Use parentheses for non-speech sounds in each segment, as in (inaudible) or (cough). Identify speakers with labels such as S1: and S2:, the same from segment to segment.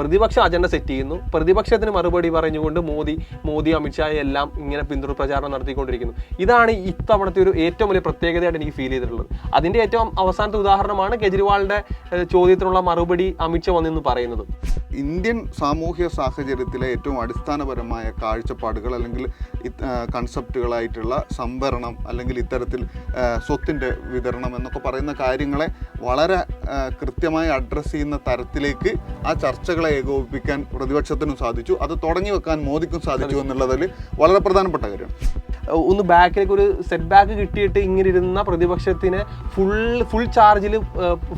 S1: പ്രതിപക്ഷ agenda set ചെയ്യുന്നു. പ്രതിപക്ഷത്തിന് മറുപടി പറഞ്ഞുകൊണ്ട് മോദി മോദി അമിത്ഷാ എല്ലാം ഇങ്ങനെ പിന്തുണ പ്രചാരണം നടത്തിക്കൊണ്ടിരിക്കുന്നു. ഇതാണ് ഇത്തവണത്തെ ഒരു ഏറ്റവും വലിയ പ്രത്യേകതയായിട്ട് എനിക്ക് ഫീൽ ചെയ്തിട്ടുള്ളത്. അതിന്റെ ഏറ്റവും അവസാനത്തെ ഉദാഹരണമാണ് കെജ്രിവാളിന്റെ ചോദ്യത്തിനുള്ള മറുപടി അമിത്ഷാ വന്നെന്ന് പറയുന്നത്.
S2: ഇന്ത്യൻ സാമൂഹ്യ സാഹചര്യത്തിലെ ഏറ്റവും അടിസ്ഥാനപരമായ കാഴ്ചപ്പാടുകൾ അല്ലെങ്കിൽ കൺസെപ്റ്റുകളായിട്ടുള്ള സംവരണം അല്ലെങ്കിൽ ഇത്തരത്തിൽ സ്വത്തിന്റെ വിതരണം എന്നൊക്കെ പറയുന്ന കാര്യങ്ങളെ വളരെ കൃത്യമായി അഡ്രസ്സ് ചെയ്യുന്ന തരത്തിലേക്ക് ആ ചർച്ചകളെ ഏകോപിപ്പിക്കാൻ പ്രതിപക്ഷത്തിനും സാധിച്ചു. അത് തുടങ്ങി വെക്കാൻ മോദിക്കും സാധിച്ചു എന്നുള്ളതിൽ വളരെ പ്രധാനപ്പെട്ട കാര്യമാണ്
S1: ഒന്ന് ബാക്കിലേക്ക് ഒരു സെറ്റ് ബാക്ക് കിട്ടിയിട്ട് ഇങ്ങനെ ഇരുന്ന പ്രതിപക്ഷത്തിനെ ഫുൾ ഫുൾ ചാർജിൽ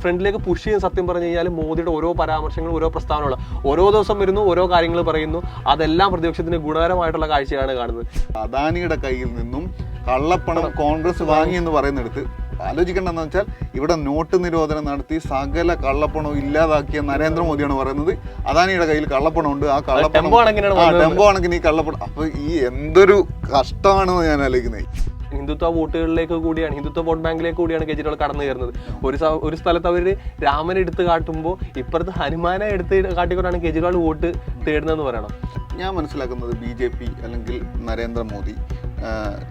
S1: ഫ്രണ്ടിലേക്ക് പുഷ് ചെയ്യുന്ന സത്യം പറഞ്ഞു കഴിഞ്ഞാൽ മോദിയുടെ ഓരോ പരാമർശങ്ങളും ഓരോ പ്രസ്താവനകളും. ഓരോ ദിവസം വരുന്നു ഓരോ കാര്യങ്ങൾ പറയുന്നു. അതെല്ലാം പ്രതിപക്ഷത്തിന് ഗുണകരമായിട്ടുള്ള കാഴ്ചയാണ് കാണുന്നത്.
S2: അദാനിയുടെ കയ്യിൽ നിന്നും കള്ളപ്പണം കോൺഗ്രസ് വാങ്ങി എന്ന് പറയുന്നിടത്ത് ആലോചിക്കേണ്ടതെന്ന് വെച്ചാൽ ഇവിടെ നോട്ട് നിരോധനം നടത്തി സകല കള്ളപ്പണവും ഇല്ലാതാക്കിയ നരേന്ദ്രമോദിയാണ് പറയുന്നത്. അദാനിയുടെ കയ്യിൽ കള്ളപ്പണമുണ്ട്. ആ കള്ളപ്പണം
S1: ടെമ്പോ കണക്കിനാണ്
S2: ആ
S1: വന്നത്.
S2: ടെമ്പോ കണക്കിന് ഈ കള്ളപ്പണം അപ്പൊ ഈ എന്തൊരു കഷ്ടമാണെന്ന് ഞാൻ ആലോചിക്കുന്നത്
S1: ഹിന്ദുത്വ വോട്ടുകളിലേക്ക് കൂടിയാണ് ഹിന്ദുത്വ വോട്ട് ബാങ്കിലേക്ക് കൂടിയാണ് കെജ്രിവാൾ കടന്നു കയറുന്നത്. ഒരു ഒരു സ്ഥലത്ത് അവർ രാമനെ എടുത്ത് കാട്ടുമ്പോൾ ഇപ്പുറത്ത് ഹനുമാനെ എടുത്ത് കാട്ടിക്കൊണ്ടാണ് കെജ്രിവാൾ വോട്ട് തേടുന്നതെന്ന് പറയണം.
S2: ഞാൻ മനസ്സിലാക്കുന്നത് ബി ജെ പി അല്ലെങ്കിൽ നരേന്ദ്രമോദി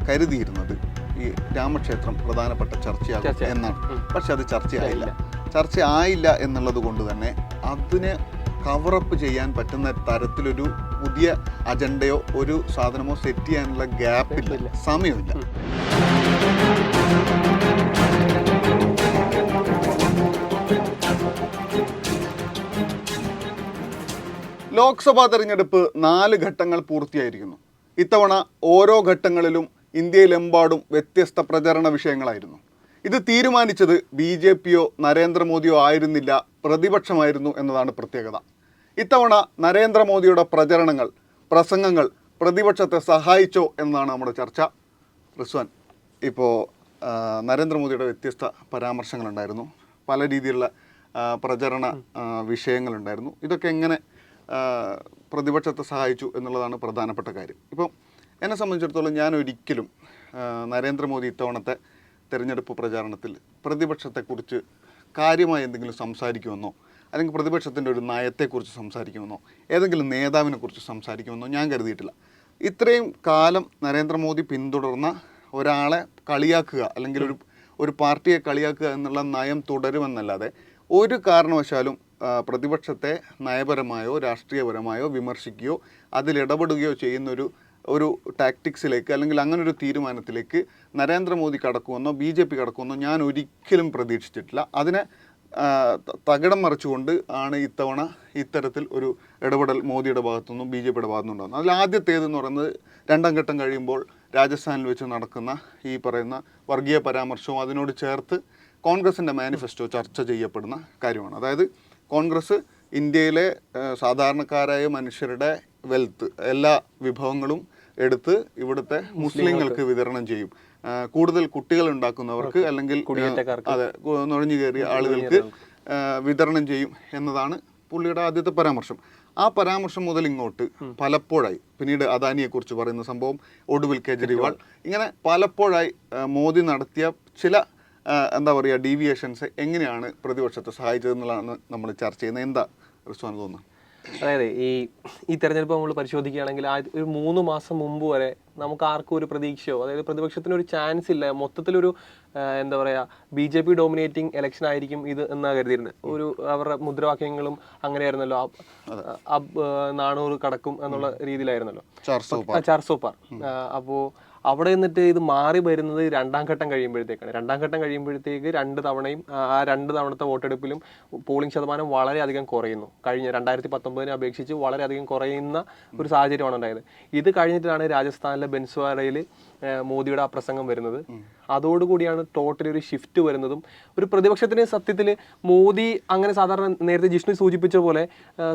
S2: കരുതിയിരുന്നത് ഈ രാമക്ഷേത്രം പ്രധാനപ്പെട്ട ചർച്ചയാകും. എന്നാണ്. പക്ഷെ അത് ചർച്ചയായില്ല. ചർച്ച ആയില്ല എന്നുള്ളത് കൊണ്ട് തന്നെ അതിന് കവറപ്പ് ചെയ്യാൻ പറ്റുന്ന തരത്തിലൊരു പുതിയ അജണ്ടയോ ഒരു സാധനമോ സെറ്റ് ചെയ്യാനുള്ള ഗ്യാപ്പില്ല
S1: ഇല്ല.
S2: സമയമില്ല. ലോക്സഭാ തെരഞ്ഞെടുപ്പ് നാല് ഘട്ടങ്ങൾ പൂർത്തിയായിരിക്കുന്നു. ഇത്തവണ ഓരോ ഘട്ടങ്ങളിലും ഇന്ത്യയിലെമ്പാടും വ്യത്യസ്ത പ്രചരണ വിഷയങ്ങളായിരുന്നു. ഇത് തീരുമാനിച്ചത് ബി ജെ പിയോ നരേന്ദ്രമോദിയോ ആയിരുന്നില്ല പ്രതിപക്ഷമായിരുന്നു എന്നതാണ് പ്രത്യേകത. ഇത്തവണ നരേന്ദ്രമോദിയുടെ പ്രചരണങ്ങൾ പ്രസംഗങ്ങൾ പ്രതിപക്ഷത്തെ സഹായിച്ചോ എന്നതാണ് നമ്മുടെ ചർച്ച. റിസ്വാൻ ഇപ്പോൾ നരേന്ദ്രമോദിയുടെ വ്യത്യസ്ത പരാമർശങ്ങളുണ്ടായിരുന്നു. പല രീതിയിലുള്ള പ്രചരണ വിഷയങ്ങളുണ്ടായിരുന്നു. ഇതൊക്കെ എങ്ങനെ പ്രതിപക്ഷത്തെ സഹായിച്ചു എന്നുള്ളതാണ് പ്രധാനപ്പെട്ട കാര്യം. ഇപ്പം എന്നെ സംബന്ധിച്ചിടത്തോളം ഞാൻ ഒരിക്കലും നരേന്ദ്രമോദി ഇത്തവണത്തെ തെരഞ്ഞെടുപ്പ് പ്രചാരണത്തിൽ പ്രതിപക്ഷത്തെക്കുറിച്ച് കാര്യമായി എന്തെങ്കിലും സംസാരിക്കുമെന്നോ അല്ലെങ്കിൽ പ്രതിപക്ഷത്തിന്റെ ഒരു നയത്തെക്കുറിച്ച് സംസാരിക്കുമെന്നോ ഏതെങ്കിലും നേതാവിനെ കുറിച്ച് സംസാരിക്കുമെന്നോ ഞാൻ കരുതിയിട്ടില്ല. ഇത്രയും കാലം നരേന്ദ്രമോദി പിന്തുടർന്ന ഒരാളെ കളിയാക്കുക അല്ലെങ്കിൽ ഒരു ഒരു പാർട്ടിയെ കളിയാക്കുക എന്നുള്ള നയം തുടരുമെന്നല്ലാതെ ഒരു കാരണവശാലും പ്രതിപക്ഷത്തെ നയപരമായോ രാഷ്ട്രീയപരമായോ വിമർശിക്കുകയോ അതിലിടപെടുകയോ ചെയ്യുന്നൊരു ഒരു ടാക്ടിക്സിലേക്ക് അല്ലെങ്കിൽ അങ്ങനെ ഒരു തീരുമാനത്തിലേക്ക് നരേന്ദ്രമോദി കടക്കുമെന്നോ ബി ജെ പി കടക്കുമെന്നോ ഞാൻ ഒരിക്കലും പ്രതീക്ഷിച്ചിട്ടില്ല. അതിനെ തകിടം മറിച്ചുകൊണ്ട് ആണ് ഇത്തവണ ഇത്തരത്തിൽ ഒരു ഇടപെടൽ മോദിയുടെ ഭാഗത്തുനിന്നും ബി ജെ പിയുടെ ഭാഗത്തുനിന്നും ഉണ്ടാകുന്നത്. അതിൽ ആദ്യത്തേതെന്ന് പറയുന്നത് രണ്ടാം ഘട്ടം കഴിയുമ്പോൾ രാജസ്ഥാനിൽ വെച്ച് നടക്കുന്ന ഈ പറയുന്ന വർഗീയ പരാമർശവും അതിനോട് ചേർത്ത് കോൺഗ്രസിന്റെ മാനിഫെസ്റ്റോ ചർച്ച ചെയ്യപ്പെടുന്ന കാര്യമാണ്. അതായത് കോൺഗ്രസ് ഇന്ത്യയിലെ സാധാരണക്കാരായ മനുഷ്യരുടെ വെൽത്ത് എല്ലാ വിഭവങ്ങളും എടുത്ത് ഇവിടുത്തെ മുസ്ലിങ്ങൾക്ക് വിതരണം ചെയ്യും. കൂടുതൽ കുട്ടികൾ ഉണ്ടാക്കുന്നവർക്ക് അല്ലെങ്കിൽ അതെ നുഴഞ്ഞു കയറിയ ആളുകൾക്ക് വിതരണം ചെയ്യും എന്നതാണ് പുള്ളിയുടെ ആദ്യത്തെ പരാമർശം. ആ പരാമർശം മുതൽ ഇങ്ങോട്ട് പലപ്പോഴായി പിന്നീട് അദാനിയെ കുറിച്ച് പറയുന്ന സംഭവം ഒടുവിൽ കേജ്രിവാൾ ഇങ്ങനെ പലപ്പോഴായി മോദി നടത്തിയ ചില എന്താ പറയുക ഡീവിയേഷൻസ് എങ്ങനെയാണ് പ്രതിപക്ഷത്തെ സഹായിച്ചത് എന്നുള്ളതാണ് നമ്മൾ ചർച്ച ചെയ്യുന്നത്. എന്താ റിസ്വാൻ തോന്നുന്നത്
S1: അതായത് ഈ ഈ തെരഞ്ഞെടുപ്പ് നമ്മൾ പരിശോധിക്കുകയാണെങ്കിൽ ഒരു മൂന്ന് മാസം മുമ്പ് വരെ നമുക്ക് ആർക്കും ഒരു പ്രതീക്ഷയോ അതായത് പ്രതിപക്ഷത്തിന് ഒരു ചാൻസ് ഇല്ല. മൊത്തത്തിലൊരു എന്താ പറയുക B J P dominating election ആയിരിക്കും ഇത് എന്നാണ് കരുതിയിരുന്നത് ഒരു അവരുടെ മുദ്രാവാക്യങ്ങളും അങ്ങനെയായിരുന്നല്ലോ. നാണൂറ് കടക്കും എന്നുള്ള രീതിയിലായിരുന്നല്ലോ.
S2: ചർച്ച
S1: ആ, അവിടെ നിന്നിട്ട് ഇത് മാറി വരുന്നത് രണ്ടാം ഘട്ടം കഴിയുമ്പോഴത്തേക്കാണ്. രണ്ടാം ഘട്ടം കഴിയുമ്പോഴത്തേക്ക് രണ്ട് തവണയും ആ രണ്ട് തവണത്തെ വോട്ടെടുപ്പിലും പോളിംഗ് ശതമാനം വളരെയധികം കുറയുന്നു. കഴിഞ്ഞ രണ്ടായിരത്തി പത്തൊമ്പതിനെ അപേക്ഷിച്ച് വളരെയധികം കുറയുന്ന ഒരു സാഹചര്യമാണ് ഉണ്ടായത്. ഇത് കഴിഞ്ഞിട്ടാണ് രാജസ്ഥാനിലെ ബെൻസ്വാരയിൽ മോദിയുടെ ആ പ്രസംഗം വരുന്നത്. അതോടുകൂടിയാണ് ടോട്ടലി ഒരു ഷിഫ്റ്റ് വരുന്നതും. ഒരു പ്രതിപക്ഷത്തിന് സത്യത്തിൽ മോദി അങ്ങനെ സാധാരണ നേരത്തെ ജിഷ്ണു സൂചിപ്പിച്ച പോലെ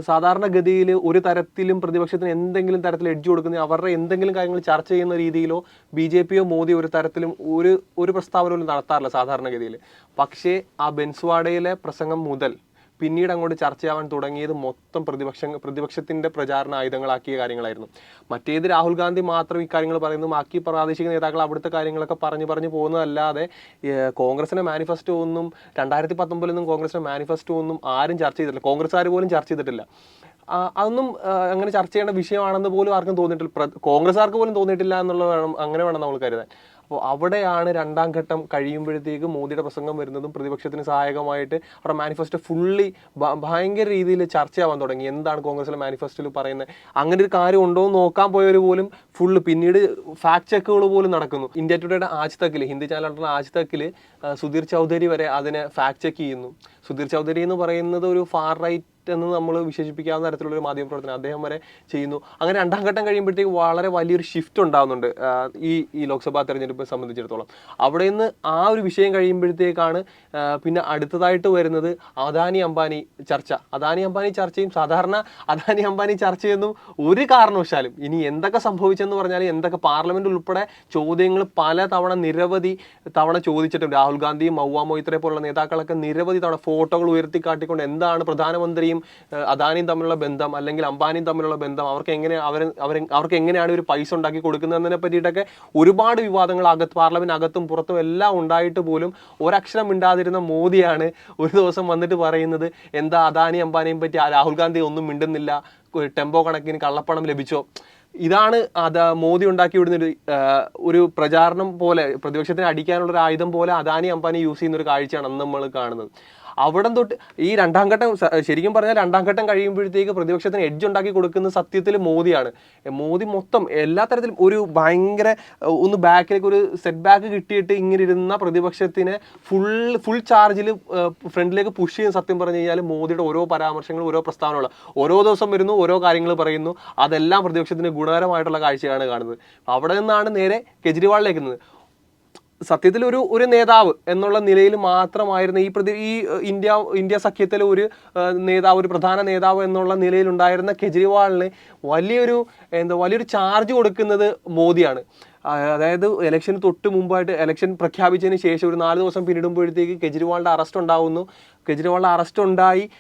S1: സാധാരണ സാധാരണഗതിയിൽ ഒരു തരത്തിലും പ്രതിപക്ഷത്തിന് എന്തെങ്കിലും തരത്തിൽ എഡ്ജ് കൊടുക്കുന്ന അവരുടെ എന്തെങ്കിലും കാര്യങ്ങൾ ചർച്ച ചെയ്യുന്ന രീതിയിലോ ബി ജെ പിയോ മോദി ഒരു തരത്തിലും ഒരു ഒരു പ്രസ്താവന പോലും നടത്താറില്ല സാധാരണഗതിയിൽ. പക്ഷേ ആ ബെൻസ്വാഡയിലെ പ്രസംഗം മുതൽ പിന്നീട് അങ്ങോട്ട് ചർച്ച ചെയ്യാൻ തുടങ്ങിയത് മൊത്തം പ്രതിപക്ഷ പ്രതിപക്ഷത്തിന്റെ പ്രചാരണ ആയുധങ്ങളാക്കിയ കാര്യങ്ങളായിരുന്നു. മറ്റേത് രാഹുൽ ഗാന്ധി മാത്രം ഈ കാര്യങ്ങൾ പറയുന്നു ബാക്കി പ്രാദേശിക നേതാക്കൾ അവിടുത്തെ കാര്യങ്ങളൊക്കെ പറഞ്ഞു പറഞ്ഞു പോകുന്നതല്ലാതെ കോൺഗ്രസിന്റെ മാനിഫെസ്റ്റോ ഒന്നും രണ്ടായിരത്തി പത്തൊമ്പതിലൊന്നും കോൺഗ്രസിന്റെ മാനിഫെസ്റ്റോ ഒന്നും ആരും ചർച്ച ചെയ്തിട്ടില്ല. കോൺഗ്രസ്സുകാർ പോലും ചർച്ച ചെയ്തിട്ടില്ല. അതൊന്നും അങ്ങനെ ചർച്ച ചെയ്യേണ്ട വിഷയമാണെന്ന് പോലും ആർക്കും തോന്നിയിട്ടില്ല. കോൺഗ്രസ് കോൺഗ്രസ്സുകാർക്ക് പോലും തോന്നിയിട്ടില്ല എന്നുള്ളത് വേണം അങ്ങനെ വേണം നമ്മൾ കരുതാൻ. അപ്പോൾ അവിടെയാണ് രണ്ടാം ഘട്ടം കഴിയുമ്പോഴത്തേക്ക് മോദിയുടെ പ്രസംഗം വരുന്നതും പ്രതിപക്ഷത്തിന് സഹായകമായിട്ട് അവരുടെ മാനിഫെസ്റ്റോ ഫുള്ളി ഭയങ്കര രീതിയിൽ ചർച്ചയാവാൻ തുടങ്ങി. എന്താണ് കോൺഗ്രസിലെ മാനിഫെസ്റ്റോയിൽ പറയുന്നത്? അങ്ങനെ ഒരു കാര്യം ഉണ്ടോ എന്ന് നോക്കാൻ പോയവർ പോലും ഫുള്ള് പിന്നീട് ഫാക്ട് ചെക്കുകൾ പോലും നടക്കുന്നു. ഇന്ത്യ ടുഡേയുടെ ആജ് തക്കിൽ ഹിന്ദി ചാനലിന്റെ ആജ് തക്കിൽ സുധീർ ചൗധരി വരെ അതിനെ ഫാക്ട് ചെക്ക് ചെയ്യുന്നു. സുധീർ ചൗധരി എന്ന് പറയുന്നത് ഒരു ഫാർ റൈറ്റ് എന്ന് നമ്മൾ വിശേഷിപ്പിക്കാവുന്ന തരത്തിലുള്ള ഒരു മാധ്യമ പ്രവർത്തനം അദ്ദേഹം വരെ ചെയ്യുന്നു. അങ്ങനെ രണ്ടാം ഘട്ടം കഴിയുമ്പോഴത്തേക്ക് വളരെ വലിയൊരു ഷിഫ്റ്റ് ഉണ്ടാകുന്നുണ്ട് ഈ ഈ ലോക്സഭാ തെരഞ്ഞെടുപ്പ് സംബന്ധിച്ചിടത്തോളം. അവിടെ നിന്ന് ആ ഒരു വിഷയം കഴിയുമ്പോഴത്തേക്കാണ് പിന്നെ അടുത്തതായിട്ട് വരുന്നത് അദാനി അംബാനി ചർച്ച. അദാനി അംബാനി ചർച്ചയും സാധാരണ അദാനി അംബാനി ചർച്ചയൊന്നും ഒരു കാരണവശാലും ഇനി എന്തൊക്കെ സംഭവിച്ചെന്ന് പറഞ്ഞാൽ എന്തൊക്കെ പാർലമെന്റ് ഉൾപ്പെടെ ചോദ്യങ്ങൾ പല തവണ നിരവധി തവണ ചോദിച്ചിട്ടുണ്ട്. രാഹുൽ ഗാന്ധിയും മൗവ മൊയ്ത്രയെ പോലുള്ള നേതാക്കളൊക്കെ നിരവധി തവണ ഫോട്ടോകൾ ഉയർത്തി കാട്ടിക്കൊണ്ട് എന്താണ് പ്രധാനമന്ത്രിയും ഏഹ്, അദാനിയും തമ്മിലുള്ള ബന്ധം അല്ലെങ്കിൽ അംബാനിയും തമ്മിലുള്ള ബന്ധം അവർക്ക് എങ്ങനെ അവർ അവർ അവർക്ക് എങ്ങനെയാണ് ഒരു പൈസ ഉണ്ടാക്കി കൊടുക്കുന്നതിനെ പറ്റിയിട്ടൊക്കെ ഒരുപാട് വിവാദങ്ങൾ അകത്ത് പാർലമെന്റ് അകത്തും പുറത്തും എല്ലാം ഉണ്ടായിട്ട് പോലും ഒരക്ഷരം മിണ്ടാതിരുന്ന മോദിയാണ് ഒരു ദിവസം വന്നിട്ട് പറയുന്നത് എന്താ അദാനി അംബാനിയും പറ്റി രാഹുൽ ഗാന്ധി ഒന്നും മിണ്ടുന്നില്ല ടെമ്പോ കണക്കിന് കള്ളപ്പണം ലഭിച്ചോ? ഇതാണ് അത് മോദി ഉണ്ടാക്കി വിടുന്ന ഒരു ഒരു പ്രചാരണം പോലെ പ്രതിപക്ഷത്തിന് അടിക്കാനുള്ള ഒരു ആയുധം പോലെ അദാനി അംബാനി യൂസ് ചെയ്യുന്ന ഒരു കാഴ്ചയാണ് അന്ന് നമ്മൾ കാണുന്നത്. അവിടം തൊട്ട് ഈ രണ്ടാം ഘട്ടം ശരിക്കും പറഞ്ഞാൽ രണ്ടാം ഘട്ടം കഴിയുമ്പോഴത്തേക്ക് പ്രതിപക്ഷത്തിന് എഡ്ജ് ഉണ്ടാക്കി കൊടുക്കുന്ന സത്യത്തിൽ മോദിയാണ്. മോദി മൊത്തം എല്ലാ തരത്തിലും ഒരു ഭയങ്കര ഒന്ന് ബാക്കിലേക്ക് ഒരു സെറ്റ് ബാക്ക് കിട്ടിയിട്ട് ഇങ്ങനെ ഇരുന്ന പ്രതിപക്ഷത്തിനെ ഫുൾ ഫുൾ ചാർജിൽ ഫ്രണ്ടിലേക്ക് പുഷ് ചെയ്യുന്ന സത്യം പറഞ്ഞു കഴിഞ്ഞാൽ മോദിയുടെ ഓരോ പരാമർശങ്ങളും ഓരോ പ്രസ്താവനകളും. ഓരോ ദിവസം വരുന്നു ഓരോ കാര്യങ്ങൾ പറയുന്നു. അതെല്ലാം പ്രതിപക്ഷത്തിന് ഗുണകരമായിട്ടുള്ള കാഴ്ചയാണ് കാണുന്നത്. അവിടെ നിന്നാണ് നേരെ കെജ്രിവാളിലേക്ക് എത്തുന്നത്. സത്യത്തിൽ ഒരു ഒരു നേതാവ് എന്നുള്ള നിലയിൽ മാത്രമായിരുന്നു ഈ പ്രതി ഈ ഇന്ത്യ ഇന്ത്യ സഖ്യത്തിലെ ഒരു നേതാവ് ഒരു പ്രധാന നേതാവ് എന്നുള്ള നിലയിൽ ഉണ്ടായിരുന്ന കെജ്രിവാളിന് വലിയൊരു എന്താ വലിയൊരു ചാർജ് കൊടുക്കുന്നത് മോദിയാണ്. അതായത് ഇലക്ഷന് തൊട്ട് മുമ്പായിട്ട് ഇലക്ഷൻ പ്രഖ്യാപിച്ചതിന് ശേഷം ഒരു നാല് ദിവസം പിന്നിടുമ്പോഴത്തേക്ക് കെജ്രിവാളിന്റെ അറസ്റ്റ് ഉണ്ടാകുന്നു കെജ്രിവാളിന്റെ അറസ്റ്റ് ഉണ്ടായി.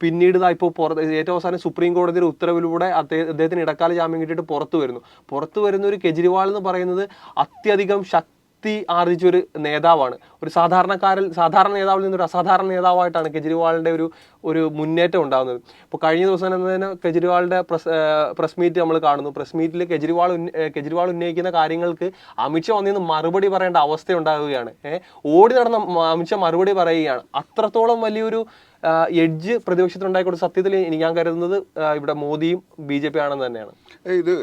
S1: പിന്നീട് ഇപ്പോൾ പുറത്ത് ഏറ്റവും അവസാനം സുപ്രീം കോടതിയുടെ ഉത്തരവിലൂടെ അദ്ദേഹ- അദ്ദേഹത്തിന് ഇടക്കാല ജാമ്യം കിട്ടിയിട്ട് പുറത്തു വരുന്നു. പുറത്തു വരുന്ന ഒരു കെജ്രിവാൾ എന്ന് പറയുന്നത് അത്യധികം ശക്തി ശക്തി ആർജിച്ച ഒരു നേതാവാണ്. ഒരു സാധാരണക്കാരിൽ സാധാരണ നേതാവിൽ നിന്നൊരു അസാധാരണ നേതാവായിട്ടാണ് കെജ്രിവാളിന്റെ ഒരു ഒരു മുന്നേറ്റം ഉണ്ടാകുന്നത്. ഇപ്പോൾ കഴിഞ്ഞ ദിവസം തന്നെ കെജ്രിവാളിന്റെ പ്രസ് പ്രസ് മീറ്റ് നമ്മൾ കാണുന്നു. പ്രസ് മീറ്റിൽ കെജ്രിവാൾ കെജ്രിവാൾ ഉന്നയിക്കുന്ന കാര്യങ്ങൾക്ക് അമിത്ഷാ വന്നിന്ന് മറുപടി പറയേണ്ട അവസ്ഥ ഉണ്ടാവുകയാണ് ഓടി നടന്ന അമിത്ഷാ മറുപടി പറയുകയാണ്. അത്രത്തോളം വലിയൊരു എഡ്ജ് പ്രതിപക്ഷത്തിനുണ്ടായിക്കൊണ്ട് കൊടുത്ത സത്യത്തിൽ എനിക്ക് ഞാൻ കരുതുന്നത് ഇവിടെ മോദിയും ബി ജെ പി ആണെന്ന് തന്നെയാണ്.
S2: ഇത്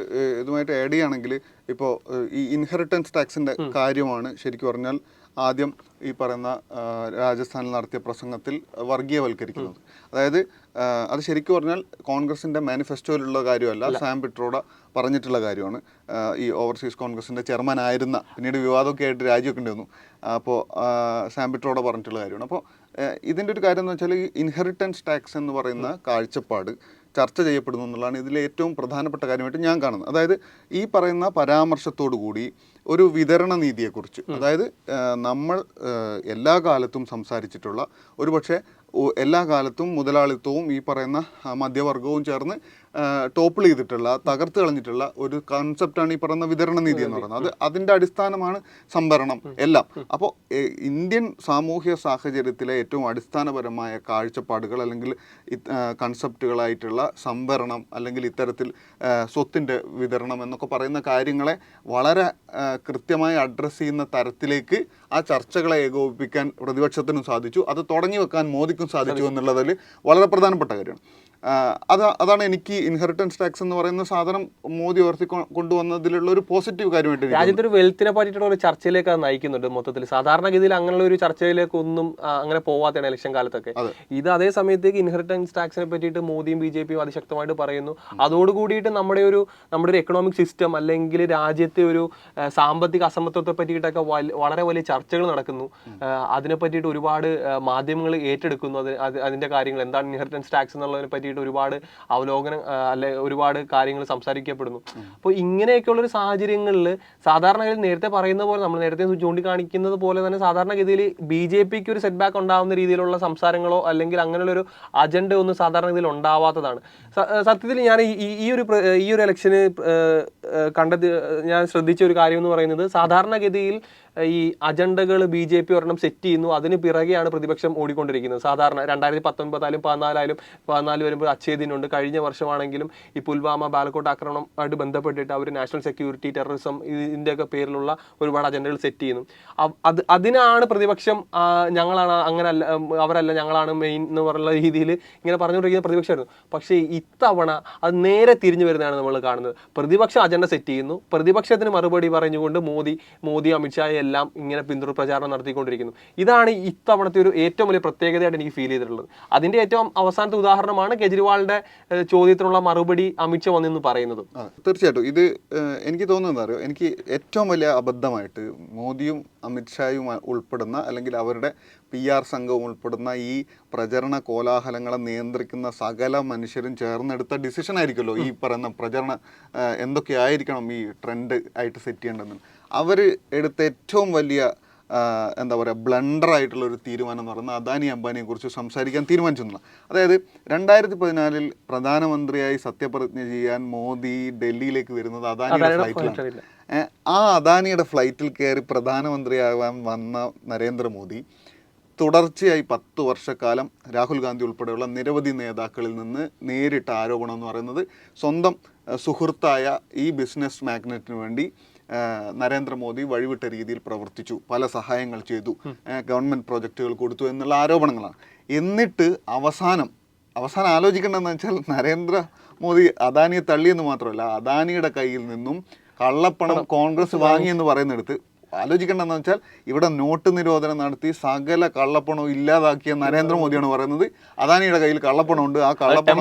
S2: ഇതുമായിട്ട് ആഡ് ചെയ്യുകയാണെങ്കിൽ ഇപ്പോൾ ഈ ഇൻഹെറിറ്റൻസ് ടാക്സിന്റെ കാര്യമാണ് ശരിക്കും പറഞ്ഞാൽ ആദ്യം ഈ പറയുന്ന രാജസ്ഥാനിൽ നടത്തിയ പ്രസംഗത്തിൽ വർഗീയവൽക്കരിക്കുന്നത്. അതായത് അത് ശരിക്കും പറഞ്ഞാൽ കോൺഗ്രസിന്റെ മാനിഫെസ്റ്റോയിലുള്ള കാര്യമല്ല സാം പിട്രോഡ പറഞ്ഞിട്ടുള്ള കാര്യമാണ്. ഈ ഓവർസീസ് കോൺഗ്രസിന്റെ ചെയർമാൻ ആയിരുന്ന പിന്നീട് വിവാദമൊക്കെ ആയിട്ട് രാജിവെക്കേണ്ടി വന്നു. അപ്പോൾ സാം പിട്രോഡ പറഞ്ഞിട്ടുള്ള കാര്യമാണ്. അപ്പോൾ ഇതിന്റെ ഒരു കാര്യം എന്ന് വെച്ചാൽ ഈ ഇൻഹെറിറ്റൻസ് ടാക്സ് എന്ന് പറയുന്ന കാഴ്ചപ്പാട് ചർച്ച ചെയ്യപ്പെടുന്നു എന്നുള്ളതാണ് ഇതിലെ ഏറ്റവും പ്രധാനപ്പെട്ട കാര്യമായിട്ട് ഞാൻ കാണുന്നത്. അതായത് ഈ പറയുന്ന പരാമർശത്തോടു കൂടി ഒരു വിതരണ നീതിയെക്കുറിച്ച്. അതായത് നമ്മൾ എല്ലാ കാലത്തും സംസാരിച്ചിട്ടുള്ള ഒരു പക്ഷേ എല്ലാ കാലത്തും മുതലാളിത്തവും ഈ പറയുന്ന മധ്യവർഗവും ചേർന്ന് ടോപ്പിൾ ചെയ്തിട്ടുള്ള തകർത്ത് കളഞ്ഞിട്ടുള്ള ഒരു കൺസെപ്റ്റാണ് ഈ പറയുന്ന വിതരണ നീതി എന്ന് പറയുന്നത്. അത് അതിന്റെ അടിസ്ഥാനമാണ് സംഭരണം എല്ലാം. അപ്പോൾ ഇന്ത്യൻ സാമൂഹ്യ സാഹചര്യത്തിലെ ഏറ്റവും അടിസ്ഥാനപരമായ കാഴ്ചപ്പാടുകൾ അല്ലെങ്കിൽ കൺസെപ്റ്റുകളായിട്ടുള്ള സംഭരണം അല്ലെങ്കിൽ ഇത്തരത്തിൽ സ്വത്തിന്റെ വിതരണം എന്നൊക്കെ പറയുന്ന കാര്യങ്ങളെ വളരെ കൃത്യമായി അഡ്രസ്സ് ചെയ്യുന്ന തരത്തിലേക്ക് ആ ചർച്ചകളെ ഏകോപിപ്പിക്കാൻ പ്രതിപക്ഷത്തിനും സാധിച്ചു. അത് തുടങ്ങി വെക്കാൻ മോദിക്കും സാധിച്ചു എന്നുള്ളതിൽ വളരെ പ്രധാനപ്പെട്ട കാര്യമാണ്. അത് അതാണ് എനിക്ക് ഇൻഹെറിറ്റൻസ് ടാക്സ് എന്ന് പറയുന്ന സാധനം മോദി ഉയർത്തി കൊണ്ടുവന്നതിലുള്ള ഒരു പോസിറ്റീവ് കാര്യമായിട്ട് രാജ്യത്തൊരു
S1: രാജ്യത്തെ ഒരു വെൽത്തിനെ പറ്റിയിട്ടുള്ള ഒരു ചർച്ചയിലേക്ക് അത് നയിക്കുന്നുണ്ട് മൊത്തത്തിൽ. സാധാരണഗതിയിൽ അങ്ങനെയുള്ള ഒരു ചർച്ചയിലേക്ക് ഒന്നും അങ്ങനെ പോവാത്തതാണ് ഇലക്ഷൻ കാലത്തൊക്കെ. ഇത് അതേ സമയത്തേക്ക് ഇൻഹെറിറ്റൻസ് ടാക്സിനെ പറ്റിയിട്ട് മോദിയും ബി ജെ പിയും അതിശക്തമായിട്ട് പറയുന്നു. അതോടുകൂടിയിട്ട് നമ്മുടെ ഒരു നമ്മുടെ ഒരു എക്കണോമിക് സിസ്റ്റം അല്ലെങ്കിൽ രാജ്യത്തെ ഒരു സാമ്പത്തിക അസമത്വത്തെ പറ്റിയിട്ടൊക്കെ വളരെ വലിയ ചർച്ചകൾ നടക്കുന്നു. അതിനെ പറ്റിയിട്ട് ഒരുപാട് മാധ്യമങ്ങൾ ഏറ്റെടുക്കുന്നു. അത് അത് അതിന്റെ കാര്യങ്ങൾ. എന്താണ് ഇൻഹെറിറ്റൻസ് ടാക്സ് എന്നുള്ളതിനെ പറ്റിയിട്ട് ഒരുപാട് അവലോകനം അല്ലെ ഒരുപാട് കാര്യങ്ങൾ സംസാരിക്കപ്പെടുന്നു. അപ്പോൾ ഇങ്ങനെയൊക്കെയുള്ള ഒരു സാഹചര്യങ്ങളിൽ സാധാരണഗതിയിൽ നേരത്തെ പറയുന്ന പോലെ നമ്മൾ നേരത്തെ ചൂണ്ടിക്കാണിക്കുന്നത് പോലെ തന്നെ സാധാരണഗതിയിൽ ബി ജെ പിക്ക് ഒരു സെറ്റ് ബാക്ക് ഉണ്ടാവുന്ന രീതിയിലുള്ള സംസാരങ്ങളോ അല്ലെങ്കിൽ അങ്ങനെയുള്ളൊരു അജണ്ട ഒന്നും സാധാരണഗതിയിൽ ഉണ്ടാവാത്തതാണ്. സത്യത്തിൽ ഞാൻ ഈ- ഒരു ഈ ഒരു ഇലക്ഷന് കണ്ടെത്തി ഞാൻ ശ്രദ്ധിച്ച ഒരു കാര്യം എന്ന് പറയുന്നത് സാധാരണഗതിയിൽ ഈ അജണ്ടകൾ ബി ജെ പി ഒരെണ്ണം സെറ്റ് ചെയ്യുന്നു. അതിന് പിറകെയാണ് പ്രതിപക്ഷം ഓടിക്കൊണ്ടിരിക്കുന്നത്. സാധാരണ രണ്ടായിരത്തി പത്തൊൻപതായാലും പതിനാലായാലും പതിനാല് വരുമ്പോൾ അച്ഛേദിനുണ്ട്. കഴിഞ്ഞ വർഷമാണെങ്കിലും ഈ പുൽവാമ ബാലക്കോട്ട് ആക്രമണമായിട്ട് ബന്ധപ്പെട്ടിട്ട് അവർ നാഷണൽ സെക്യൂരിറ്റി ടെററിസം ഇതിന്റെയൊക്കെ പേരിലുള്ള ഒരുപാട് അജണ്ടകൾ സെറ്റ് ചെയ്യുന്നു. അത് അതിനാണ് പ്രതിപക്ഷം ഞങ്ങളാണ് അങ്ങനെ അല്ല അവരല്ല ഞങ്ങളാണ് മെയിൻ എന്ന് പറയുന്ന രീതിയിൽ ഇങ്ങനെ പറഞ്ഞുകൊണ്ടിരിക്കുന്ന പ്രതിപക്ഷമായിരുന്നു. പക്ഷേ ഇത്തവണ അത് നേരെ തിരിഞ്ഞു വരുന്നതാണ് നമ്മൾ കാണുന്നത്. പ്രതിപക്ഷം അജണ്ട സെറ്റ് ചെയ്യുന്നു. പ്രതിപക്ഷത്തിന് മറുപടി പറഞ്ഞുകൊണ്ട് മോദി മോദി അമിത്ഷായെ എല്ലാം ഇങ്ങനെ പിന്തുണ പ്രചാരണം നടത്തിക്കൊണ്ടിരിക്കുന്നു. ഇതാണ് ഇത്തവണത്തെ ഒരു ഏറ്റവും വലിയ പ്രത്യേകതയായിട്ട് എനിക്ക് ഫീൽ ചെയ്തിട്ടുള്ളത്. അതിന്റെ ഏറ്റവും അവസാനത്തെ ഉദാഹരണമാണ് കെജ്രിവാളിന്റെ ചോദ്യത്തിനുള്ള മറുപടി അമിത്ഷാ വന്നെന്ന് പറയുന്നത്.
S2: തീർച്ചയായിട്ടും. ഇത് എനിക്ക് തോന്നുന്നത് അറിയോ? എനിക്ക് ഏറ്റവും വലിയ അബദ്ധമായിട്ട് മോദിയും അമിത്ഷായും ഉൾപ്പെടുന്ന അല്ലെങ്കിൽ അവരുടെ പി ആർ സംഘവും ഉൾപ്പെടുന്ന ഈ പ്രചരണ കോലാഹലങ്ങളെ നിയന്ത്രിക്കുന്ന സകല മനുഷ്യരും ചേർന്നെടുത്ത ഡിസിഷൻ ആയിരിക്കുമല്ലോ ഈ പറയുന്ന പ്രചരണ എന്തൊക്കെ എന്തൊക്കെയായിരിക്കണം ഈ ട്രെൻഡ് ആയിട്ട് സെറ്റ് ചെയ്യേണ്ടതെന്ന്. അവർ എടുത്ത ഏറ്റവും വലിയ എന്താ പറയുക ബ്ലണ്ടർ ആയിട്ടുള്ള ഒരു തീരുമാനം എന്ന് പറയുന്നത് അദാനി അംബാനിയെ കുറിച്ച് സംസാരിക്കാൻ തീരുമാനിച്ചെന്നുള്ള അതായത് രണ്ടായിരത്തി പതിനാലിൽ പ്രധാനമന്ത്രിയായി സത്യപ്രതിജ്ഞ ചെയ്യാൻ മോദി ഡൽഹിയിലേക്ക് വരുന്നത് അദാനിയുടെ
S1: ഫ്ലൈറ്റിൽ
S2: ഫ്ലൈറ്റിലാണ് ആ അദാനിയുടെ ഫ്ലൈറ്റിൽ കയറി പ്രധാനമന്ത്രിയാവാൻ വന്ന നരേന്ദ്രമോദി തുടർച്ചയായി പത്ത് വർഷക്കാലം രാഹുൽ ഗാന്ധി ഉൾപ്പെടെയുള്ള നിരവധി നേതാക്കളിൽ നിന്ന് നേരിട്ട ആരോപണം എന്ന് പറയുന്നത് സ്വന്തം സുഹൃത്തായ ഈ ബിസിനസ് മാഗ്നറ്റിന് വേണ്ടി നരേന്ദ്രമോദി വഴിവിട്ട രീതിയിൽ പ്രവർത്തിച്ചു. പല സഹായങ്ങൾ ചെയ്തു. ഗവൺമെന്റ് ഗവൺമെന്റ് പ്രോജക്റ്റുകൾ കൊടുത്തു എന്നുള്ള ആരോപണങ്ങളാണ്. എന്നിട്ട് അവസാനം അവസാനം ആലോചിക്കേണ്ടതെന്ന് വെച്ചാൽ നരേന്ദ്ര മോദി അദാനിയെ തള്ളിയെന്ന് മാത്രമല്ല അദാനിയുടെ കയ്യിൽ നിന്നും കള്ളപ്പണം കോൺഗ്രസ് വാങ്ങിയെന്ന് പറയുന്നിടത്ത് ആലോചിക്കേണ്ടതെന്ന് വെച്ചാൽ ഇവിടെ നോട്ട് നിരോധനം നടത്തി സകല കള്ളപ്പണവും ഇല്ലാതാക്കിയ നരേന്ദ്രമോദിയാണ് പറയുന്നത്. അദാനിയുടെ കയ്യിൽ കള്ളപ്പണമുണ്ട്. ആ കള്ളപ്പണം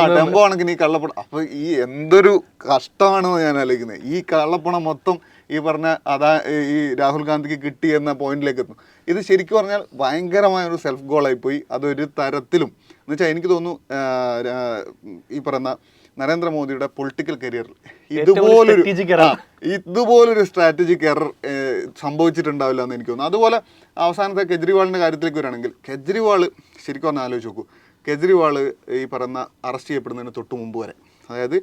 S2: ആ ടെമ്പോ കണക്കിന് ഈ കള്ളപ്പണം അപ്പൊ ഈ എന്തൊരു കഷ്ടമാണെന്ന് ഞാൻ ആലോചിക്കുന്നത്. ഈ കള്ളപ്പണം മൊത്തം ഈ പറഞ്ഞ അതാ ഈ രാഹുൽ ഗാന്ധിക്ക് കിട്ടി എന്ന പോയിന്റിലേക്ക് എത്തും ഇത് ശരിക്കും പറഞ്ഞാൽ ഭയങ്കരമായ ഒരു സെൽഫ് ഗോളായി പോയി അതൊരു തരത്തിലും എന്ന് വെച്ചാൽ എനിക്ക് തോന്നുന്നു ഈ പറയുന്ന നരേന്ദ്രമോദിയുടെ പൊളിറ്റിക്കൽ കരിയറിൽ ഇതുപോലൊരു ഇതുപോലൊരു സ്ട്രാറ്റജിക് എറർ സംഭവിച്ചിട്ടുണ്ടാവില്ല എന്ന് എനിക്ക് തോന്നുന്നു. അതുപോലെ അവസാനത്തെ കെജ്രിവാളിന്റെ കാര്യത്തിലേക്ക് വരികയാണെങ്കിൽ കെജ്രിവാൾ ശരിക്കും ഒന്ന് ആലോചിച്ച് നോക്കൂ. കെജ്രിവാൾ ഈ പറയുന്ന അറസ്റ്റ് ചെയ്യപ്പെടുന്നതിന് തൊട്ട് മുമ്പ് വരെ അതായത്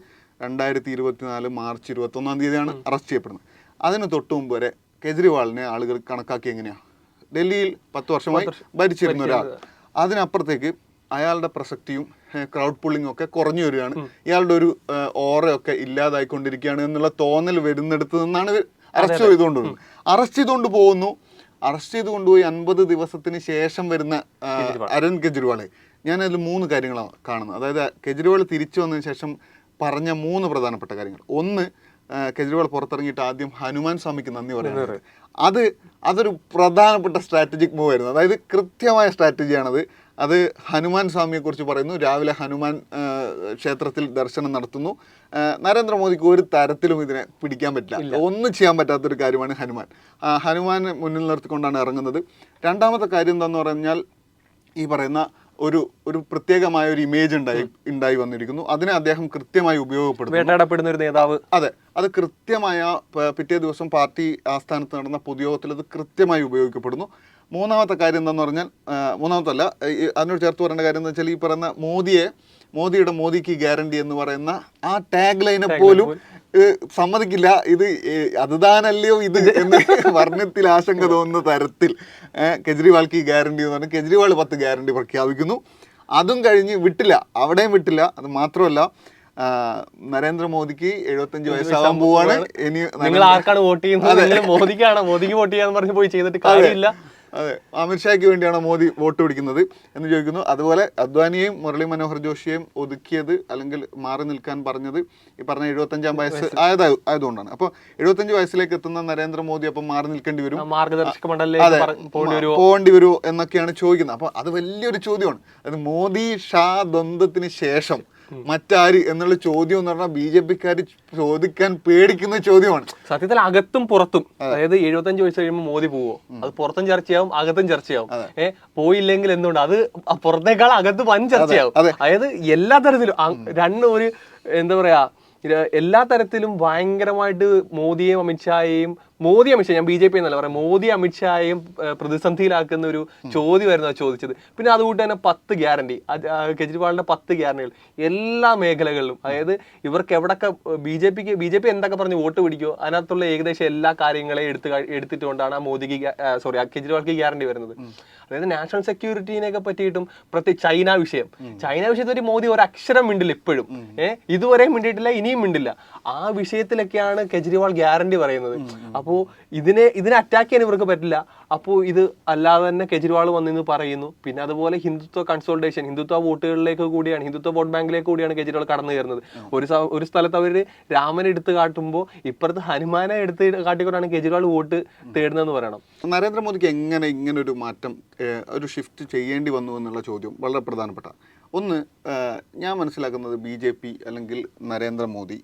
S2: രണ്ടായിരത്തി ഇരുപത്തിനാല് മാർച്ച് ഇരുപത്തി ഒന്നാം തീയതിയാണ് അറസ്റ്റ് ചെയ്യപ്പെടുന്നത്. അതിന് തൊട്ട് മുമ്പ് വരെ കെജ്രിവാളിനെ ആളുകൾ കണക്കാക്കി എങ്ങനെയാണ് ഡൽഹിയിൽ പത്ത് വർഷമായി ഭരിച്ചിരുന്ന ഒരാൾ. അതിനപ്പുറത്തേക്ക് അയാളുടെ പ്രസക്തിയും ക്രൗഡ് പുള്ളിങ്ങും ഒക്കെ കുറഞ്ഞു വരികയാണ്. ഇയാളുടെ ഒരു ഓറയൊക്കെ ഇല്ലാതായിക്കൊണ്ടിരിക്കുകയാണ് എന്നുള്ള തോന്നൽ വരുന്നിടത്ത് നിന്നാണ് അറസ്റ്റ് ചെയ്തുകൊണ്ട് അറസ്റ്റ് ചെയ്തുകൊണ്ട് പോകുന്നു. അറസ്റ്റ് ചെയ്ത് കൊണ്ടുപോയി അൻപത് ദിവസത്തിന് ശേഷം വരുന്ന അരവിന്ദ് കെജ്രിവാളെ. ഞാൻ അതിൽ മൂന്ന് കാര്യങ്ങളാണ് കാണുന്നത്. അതായത് കെജ്രിവാൾ തിരിച്ചു വന്നതിന് ശേഷം പറഞ്ഞ മൂന്ന് പ്രധാനപ്പെട്ട കാര്യങ്ങൾ. ഒന്ന് കെജ്രിവാൾ പുറത്തിറങ്ങിയിട്ട് ആദ്യം ഹനുമാൻ സ്വാമിക്ക് നന്ദി പറയുന്നത് അത് അതൊരു പ്രധാനപ്പെട്ട സ്ട്രാറ്റജിക് മൂവ് ആയിരുന്നു അതായത് കൃത്യമായ സ്ട്രാറ്റജിയാണത്. അത് ഹനുമാൻ സ്വാമിയെക്കുറിച്ച് പറയുന്നു. രാവിലെ ഹനുമാൻ ക്ഷേത്രത്തിൽ ദർശനം നടത്തുന്നു. നരേന്ദ്രമോദിക്ക് ഒരു തരത്തിലും ഇതിനെ പിടിക്കാൻ പറ്റില്ല. ഒന്നും ചെയ്യാൻ പറ്റാത്തൊരു കാര്യമാണ് ഹനുമാൻ. ഹനുമാൻ ഹനുമാനെ മുന്നിൽ നിർത്തിക്കൊണ്ടാണ് ഇറങ്ങുന്നത്. രണ്ടാമത്തെ കാര്യം എന്താണെന്ന് പറഞ്ഞാൽ ഈ പറയുന്ന ഒരു ഒരു പ്രത്യേകമായ ഒരു ഇമേജ് ഉണ്ടായി ഉണ്ടായി വന്നിരിക്കുന്നു. അതിനെ അദ്ദേഹം കൃത്യമായി ഉപയോഗപ്പെടുത്തുന്നു.
S1: ഒരു നേതാവ്.
S2: അതെ. അത് കൃത്യമായ പിറ്റേ ദിവസം പാർട്ടി ആസ്ഥാനത്ത് നടന്ന പൊതുയോഗത്തിൽ അത് കൃത്യമായി ഉപയോഗിക്കപ്പെടുന്നു. മൂന്നാമത്തെ കാര്യം എന്താന്ന് പറഞ്ഞാൽ മൂന്നാമത്തല്ല അതിനോട് ചേർത്ത് പറയേണ്ട കാര്യം എന്ന് വെച്ചാൽ ഈ പറയുന്ന മോദിയെ മോദിയുടെ മോദിക്ക് ഗ്യാരണ്ടി എന്ന് പറയുന്ന ആ ടാഗ് ലൈനെ പോലും സമ്മതിക്കില്ല. ഇത് അതുതാനല്ലയോ അത് താനല്ലയോ ഇത് (laughs) എന്ന് വർണത്തിൽ ആശങ്ക തോന്നുന്ന തരത്തിൽ. കെജ്രിവാൾക്ക് ഈ ഗ്യാരണ്ടി എന്ന് പറഞ്ഞാൽ കെജ്രിവാൾ പത്ത് ഗ്യാരണ്ടി പ്രഖ്യാപിക്കുന്നു. അതും കഴിഞ്ഞ് വിട്ടില്ല. അവിടെയും വിട്ടില്ല. അത് മാത്രമല്ല നരേന്ദ്രമോദിക്ക് എഴുപത്തഞ്ച് വയസ്സാവാൻ പോവാണ്. ഇനി
S1: നിങ്ങൾ ആർക്കാണ് വോട്ട് ചെയ്യുന്നത്? മോദിക്കാണ്? മോദിക്ക് വോട്ട് ചെയ്യാന്ന് പറഞ്ഞ് പോയി ചെയ്തിട്ട് കാര്യമില്ല.
S2: അതെ അമിത്ഷായ്ക്ക് വേണ്ടിയാണ് മോദി വോട്ട് പിടിക്കുന്നത് എന്ന് ചോദിക്കുന്നു. അതുപോലെ അദ്വാനിയെയും മുരളി മനോഹർ ജോഷിയെയും ഒതുക്കിയത് അല്ലെങ്കിൽ മാറി നിൽക്കാൻ പറഞ്ഞത് ഈ പറഞ്ഞ എഴുപത്തഞ്ചാം വയസ്സ് ആയത് ആയതുകൊണ്ടാണ്. അപ്പോൾ എഴുപത്തഞ്ച് വയസ്സിലേക്ക് എത്തുന്ന നരേന്ദ്രമോദി അപ്പം മാറി നിൽക്കേണ്ടി വരും.
S1: മാർഗദർശക പോകേണ്ടി വരുമോ?
S2: എന്നൊക്കെയാണ് ചോദിക്കുന്നത്. അപ്പൊ അത് വലിയൊരു ചോദ്യമാണ്. അത് മോദി ഷാ ദ്വന്ദ്വത്തിന് ശേഷം മറ്റാര് എന്നുള്ള ചോദ്യം എന്ന് പറഞ്ഞാൽ ബി ജെ പിക്കാർ ചോദിക്കാൻ പേടിക്കുന്ന ചോദ്യമാണ്.
S1: സത്യത്തിൽ അകത്തും പുറത്തും അതായത് എഴുപത്തഞ്ച് വയസ്സ് കഴിയുമ്പോൾ മോദി പോവോ? അത് പുറത്തും ചർച്ചയാവും അകത്തും ചർച്ചയാവും ഏഹ് പോയില്ലെങ്കിൽ എന്തുകൊണ്ട് അത് പുറത്തേക്കാൾ അകത്ത് വൻ ചർച്ചയാവും
S2: അതെ.
S1: അതായത് എല്ലാ തരത്തിലും രണ്ട് ഒരു എന്താ പറയാ എല്ലാ തരത്തിലും ഭയങ്കരമായിട്ട് മോദിയെയും അമിത്ഷായെയും മോദി അമിത്ഷാ ഞാൻ ബി ജെ പി എന്നല്ല പറയാം മോദി അമിത്ഷായും പ്രതിസന്ധിയിലാക്കുന്ന ഒരു ചോദ്യമായിരുന്നു അത് ചോദിച്ചത്. പിന്നെ അതുകൊണ്ട് തന്നെ പത്ത് ഗ്യാരണ്ടി കെജ്രിവാളിന്റെ പത്ത് ഗ്യാരണ്ടികൾ എല്ലാ മേഖലകളിലും അതായത് ഇവർക്ക് എവിടൊക്കെ ബി ജെ പിക്ക് ബി ജെ പി എന്തൊക്കെ പറഞ്ഞ് വോട്ട് പിടിക്കോ അതിനകത്തുള്ള ഏകദേശം എല്ലാ കാര്യങ്ങളെയും എടുത്ത് എടുത്തിട്ടുകൊണ്ടാണ് ആ മോദിക്ക് സോറി ആ കെജ്രിവാൾക്ക് ഗ്യാരണ്ടി വരുന്നത്. അതായത് നാഷണൽ സെക്യൂരിറ്റിനെയൊക്കെ പറ്റിയിട്ടും പ്രത്യേകിച്ച് ചൈന വിഷയം. ചൈന വിഷയത്തിൽ ഒരു മോദി ഒരു അക്ഷരം മിണ്ടില്ല ഇപ്പോഴും. ഏഹ് ഇതുവരെയും മിണ്ടിയിട്ടില്ല ഇനിയും മിണ്ടില്ല. ആ വിഷയത്തിലൊക്കെയാണ് കെജ്രിവാൾ ഗ്യാരണ്ടി പറയുന്നത്. അപ്പോൾ ഇതിനെ ഇതിനെ അറ്റാക്ക് ചെയ്യാൻ ഇവർക്ക് പറ്റില്ല. അപ്പോൾ ഇത് അല്ലാതെ തന്നെ കെജ്രിവാൾ വന്നിന്ന് പറയുന്നു. പിന്നെ അതുപോലെ ഹിന്ദുത്വ കൺസോൾട്ടേഷൻ ഹിന്ദുത്വ വോട്ടുകളിലേക്ക് കൂടിയാണ് ഹിന്ദുത്വ വോട്ട് ബാങ്കിലേക്ക് കൂടിയാണ് കെജ്രിവാൾ കടന്നു കയറുന്നത്. ഒരു ഒരു സ്ഥലത്ത് അവർ രാമനെ എടുത്ത് കാട്ടുമ്പോൾ ഇപ്പുറത്ത് ഹനുമാനെ എടുത്ത് കാട്ടിക്കൊണ്ടാണ് കെജ്രിവാൾ വോട്ട് തേടുന്നതെന്ന് പറയണം.
S2: നരേന്ദ്രമോദിക്ക് എങ്ങനെ ഇങ്ങനെ ഒരു മാറ്റം ഒരു ഷിഫ്റ്റ് ചെയ്യേണ്ടി വന്നു എന്നുള്ള ചോദ്യം വളരെ പ്രധാനപ്പെട്ട. ഒന്ന് ഞാൻ മനസ്സിലാക്കുന്നത് ബി ജെ പി അല്ലെങ്കിൽ നരേന്ദ്രമോദി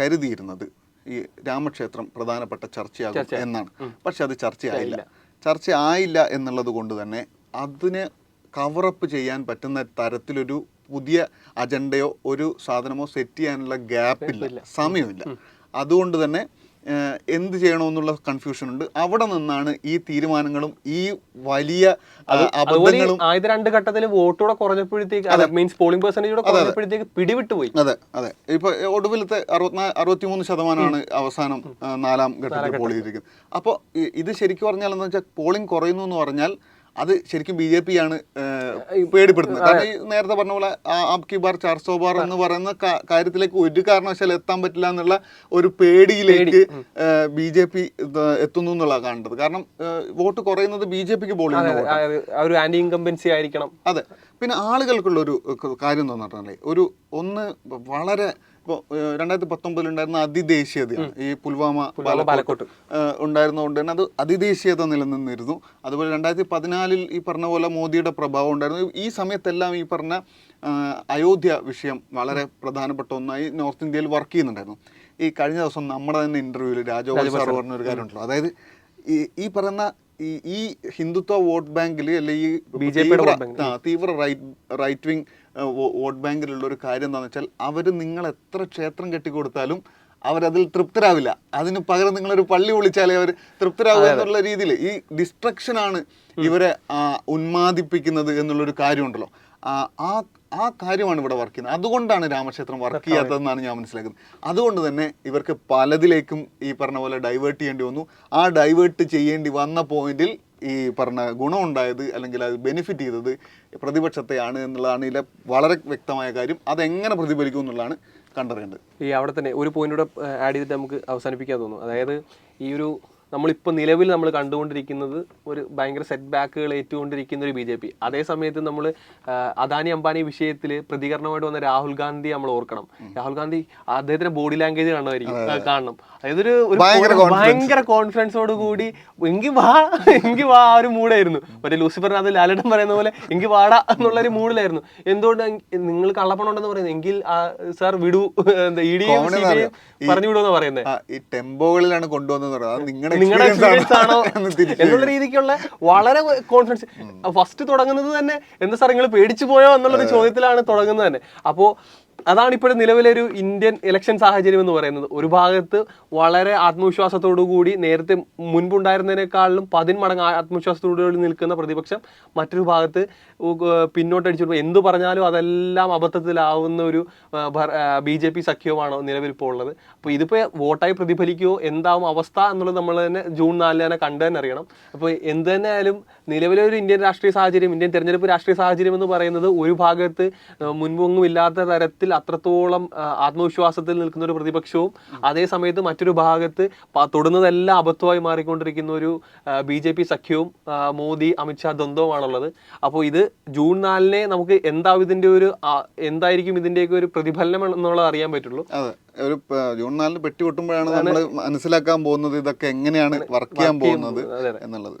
S2: കരുതിയിരുന്നത് ഈ രാമക്ഷേത്രം പ്രധാനപ്പെട്ട ചർച്ചയാകും എന്നാണ്. പക്ഷെ അത് ചർച്ചയായില്ല. ചർച്ച ആയില്ല എന്നുള്ളത് കൊണ്ട് തന്നെ അതിന് കവറപ്പ് ചെയ്യാൻ പറ്റുന്ന തരത്തിലൊരു പുതിയ അജണ്ടയോ ഒരു സാധനമോ സെറ്റ് ചെയ്യാനുള്ള ഗ്യാപ്പില്ല സമയമില്ല. അതുകൊണ്ട് തന്നെ എന്ത് ചെയ്യണമെന്നുള്ള കൺഫ്യൂഷൻ ഉണ്ട്. അവിടെ നിന്നാണ് ഈ തീരുമാനങ്ങളും ഈ വലിയ അബദ്ധങ്ങളും
S1: ആദ്യത്തെ രണ്ട് ഘട്ടത്തിൽ വോട്ടോടെ കുറഞ്ഞപ്പോഴത്തേക്ക് മീൻസ് പോളിംഗ് പെർസെന്റേജ് കൂടെ കുറഞ്ഞപ്പോഴത്തേക്ക് പിടിവിട്ട് പോയി.
S2: അതെ അതെ. ഇപ്പൊ ഒടുവിലത്തെ അറുപത്തിനാ അറുപത്തിമൂന്ന് ശതമാനമാണ് അവസാനം നാലാം ഘട്ടത്തിൽ പോൾ ചെയ്തിരിക്കുന്നത് അപ്പോൾ ഇത് ശരിക്കും പറഞ്ഞാൽ എന്താ വെച്ചാൽ പോളിംഗ് കുറയുന്നു എന്ന് പറഞ്ഞാൽ അത് ശരിക്കും ബി ജെ പി ആണ് പേടിപ്പെടുന്നത്. പേടിപ്പെടുത്തുന്നത് കാരണം ഈ നേരത്തെ പറഞ്ഞ പോലെ ആപ്കി ബാർ ചാർസോ ബാർ എന്ന് പറയുന്ന കാര്യത്തിലേക്ക് ഒരു കാരണവശാലും എത്താൻ പറ്റില്ല എന്നുള്ള ഒരു പേടിയിലേക്ക് ബി ജെ പി എത്തുന്നു എന്നുള്ള കാണേണ്ടത് കാരണം വോട്ട് കുറയുന്നത് ബി ജെ പിക്ക്
S1: ഒരു ആന്റി ഇൻകംബൻസി ആയിരിക്കണം.
S2: അതെ. പിന്നെ ആളുകൾക്കുള്ള ഒരു കാര്യം പറഞ്ഞാൽ ഒരു ഒന്ന് വളരെ ഇപ്പോൾ രണ്ടായിരത്തി പത്തൊമ്പതിൽ ഉണ്ടായിരുന്ന അതിദേശീയത ഈ പുൽവാമ ബാലക്കോട്ട്. ഏഹ്, ഉണ്ടായിരുന്നതുകൊണ്ട് തന്നെ അത് അതിദേശീയത നിലനിന്നിരുന്നു. അതുപോലെ രണ്ടായിരത്തി പതിനാലിൽ ഈ പറഞ്ഞ പോലെ മോദിയുടെ പ്രഭാവം ഉണ്ടായിരുന്നു. ഈ സമയത്തെല്ലാം ഈ പറഞ്ഞ അയോധ്യ വിഷയം വളരെ പ്രധാനപ്പെട്ട ഒന്നായി നോർത്ത് ഇന്ത്യയിൽ വർക്ക് ചെയ്യുന്നുണ്ടായിരുന്നു. ഈ കഴിഞ്ഞ ദിവസം നമ്മുടെ തന്നെ ഇന്റർവ്യൂവിൽ രാജഗോപാൽ സാർ പറഞ്ഞ ഒരു കാര്യമുണ്ടല്ലോ അതായത് ഈ ഈ പറയുന്ന ഈ ഈ ഹിന്ദുത്വ വോട്ട് ബാങ്കിൽ അല്ലെങ്കിൽ ഈ തീവ്ര- തീവ്ര റൈറ്റ് റൈറ്റ് വിങ് വോട്ട് ബാങ്കിലുള്ള ഒരു കാര്യം എന്താണെന്ന് വെച്ചാൽ അവർ നിങ്ങൾ എത്ര ക്ഷേത്രം കെട്ടിക്കൊടുത്താലും അവരതിൽ തൃപ്തരാവില്ല. അതിന് പകരം നിങ്ങളൊരു പള്ളി വിളിച്ചാലേ അവർ തൃപ്തരാകുക എന്നുള്ള രീതിയിൽ ഈ ഡിസ്ട്രക്ഷനാണ് ഇവരെ ഉന്മാദിപ്പിക്കുന്നത് എന്നുള്ളൊരു കാര്യമുണ്ടല്ലോ. ആ ആ കാര്യമാണ് ഇവിടെ വർക്ക് ചെയ്യുന്നത്. അതുകൊണ്ടാണ് രാമക്ഷേത്രം വർക്ക് ചെയ്യാത്തതെന്നാണ് ഞാൻ മനസ്സിലാക്കുന്നത്. അതുകൊണ്ട് തന്നെ ഇവർക്ക് പലതിലേക്കും ഈ പറഞ്ഞ പോലെ ഡൈവേർട്ട് ചെയ്യേണ്ടി വന്നു. ആ ഡൈവേർട്ട് ചെയ്യേണ്ടി വന്ന പോയിന്റിൽ ഈ പറഞ്ഞ ഗുണമുണ്ടായത് അല്ലെങ്കിൽ അത് ബെനിഫിറ്റ് ചെയ്തത് പ്രതിപക്ഷത്തെയാണ് എന്നുള്ളതാണ് ഇതിലെ വളരെ വ്യക്തമായ കാര്യം. അതെങ്ങനെ പ്രതിഫലിക്കും എന്നുള്ളതാണ് കണ്ടറിയേണ്ടത്.
S1: ഈ അവിടെ തന്നെ ഒരു പോയിന്റ് കൂടെ ആഡ് ചെയ്തിട്ട് നമുക്ക് അവസാനിപ്പിക്കാൻ തോന്നുന്നു. അതായത് ഈ ഒരു നമ്മളിപ്പോൾ നിലവിൽ നമ്മൾ കണ്ടുകൊണ്ടിരിക്കുന്നത് ഒരു ഭയങ്കര സെറ്റ് ബാക്കുകൾ ഏറ്റുകൊണ്ടിരിക്കുന്ന ഒരു ബി ജെ പി. അതേസമയത്ത് നമ്മൾ അദാനി അംബാനി വിഷയത്തിൽ പ്രതികരണമായിട്ട് വന്ന രാഹുൽ ഗാന്ധി നമ്മൾ ഓർക്കണം. രാഹുൽ ഗാന്ധി അദ്ദേഹത്തിന്റെ ബോഡി ലാംഗ്വേജ് കാണുമായിരിക്കും കാണണം. അതായത് ഒരു ഒരു
S2: ഭയങ്കര
S1: കോൺഫിഡൻസോട് കൂടി എങ്കിൽ വാ എങ്കിൽ വാ ആ ഒരു മൂഡായിരുന്നു. മറ്റേ ലൂസിഫറിനകത്ത് ലാലടം പറയുന്ന പോലെ എങ്കിൽ വാടാ എന്നുള്ള ഒരു മൂഡിലായിരുന്നു. എന്തുകൊണ്ട് നിങ്ങൾ കള്ളപ്പണം ഉണ്ടെന്ന് പറയുന്നത്? എങ്കിൽ സാർ വിടൂ. പറഞ്ഞു വിടുമെന്ന് പറയുന്നത്
S2: ആ, ഈ ടെമ്പോകളിലാണ് കൊണ്ടുവന്നത് പറയുന്നത് നിങ്ങളുടെ
S1: നിങ്ങളുടെ എക്സ്പീരിയൻസ് ആണോ എന്നുള്ള രീതിക്കുള്ള വളരെ കോൺഫിഡൻസ് ഫസ്റ്റ് തുടങ്ങുന്നത് തന്നെ എന്താ സാർ നിങ്ങൾ പേടിച്ചു പോയോ എന്നുള്ളൊരു ചോദ്യത്തിലാണ് തുടങ്ങുന്നത് തന്നെ. അപ്പോൾ അതാണ് ഇപ്പോൾ നിലവിലെ ഒരു ഇന്ത്യൻ ഇലക്ഷൻ സാഹചര്യം എന്ന് പറയുന്നത്. ഒരു ഭാഗത്ത് വളരെ ആത്മവിശ്വാസത്തോടു കൂടി നേരത്തെ മുൻപുണ്ടായിരുന്നതിനേക്കാളും പതിന്മടങ്ങ് ആത്മവിശ്വാസത്തോടു കൂടി നിൽക്കുന്ന പ്രതിപക്ഷം മറ്റൊരു ഭാഗത്ത് പിന്നോട്ടടിച്ചു എന്തു പറഞ്ഞാലും അതെല്ലാം അബദ്ധത്തിലാവുന്ന ഒരു ബി ജെ പി സഖ്യവുമാണ് നിലവിൽ ഇപ്പോൾ ഉള്ളത്. അപ്പോൾ ഇതിപ്പോൾ വോട്ടായി പ്രതിഫലിക്കുമോ എന്താവും അവസ്ഥ എന്നുള്ളത് നമ്മൾ തന്നെ ജൂൺ നാലിന് തന്നെ കണ്ടു തന്നെ അറിയണം. അപ്പോൾ എന്ത് തന്നെ ആയാലും നിലവിലെ ഒരു ഇന്ത്യൻ രാഷ്ട്രീയ സാഹചര്യം ഇന്ത്യൻ തെരഞ്ഞെടുപ്പ് രാഷ്ട്രീയ സാഹചര്യം എന്ന് പറയുന്നത് ഒരു ഭാഗത്ത് മുൻപൊങ്ങുമില്ലാത്ത തരത്തിൽ അത്രത്തോളം ആത്മവിശ്വാസത്തിൽ നിൽക്കുന്ന ഒരു പ്രതിപക്ഷവും അതേ സമയത്ത് മറ്റൊരു ഭാഗത്ത് തൊടുന്നതെല്ലാം അബദ്ധമായി മാറിക്കൊണ്ടിരിക്കുന്ന ഒരു ബി ജെ പി സഖ്യവും മോദി അമിത്ഷാ ദ്വന്ദ്വമാണുള്ളത്. അപ്പോൾ ഇത് ജൂൺ നാലിനെ നമുക്ക് എന്താവും ഇതിന്റെ ഒരു എന്തായിരിക്കും ഇതിന്റെയൊക്കെ ഒരു പ്രതിഫലനം എന്നുള്ളത് അറിയാൻ പറ്റുള്ളൂ.
S2: അതെ ഒരു ജൂൺ നാലിന് പെട്ടി പൊട്ടുമ്പോഴാണ് നമ്മൾ മനസ്സിലാക്കാൻ പോകുന്നത് ഇതൊക്കെ എങ്ങനെയാണ് വർക്ക് ചെയ്യാൻ പോകുന്നത്. എന്നുള്ളത്.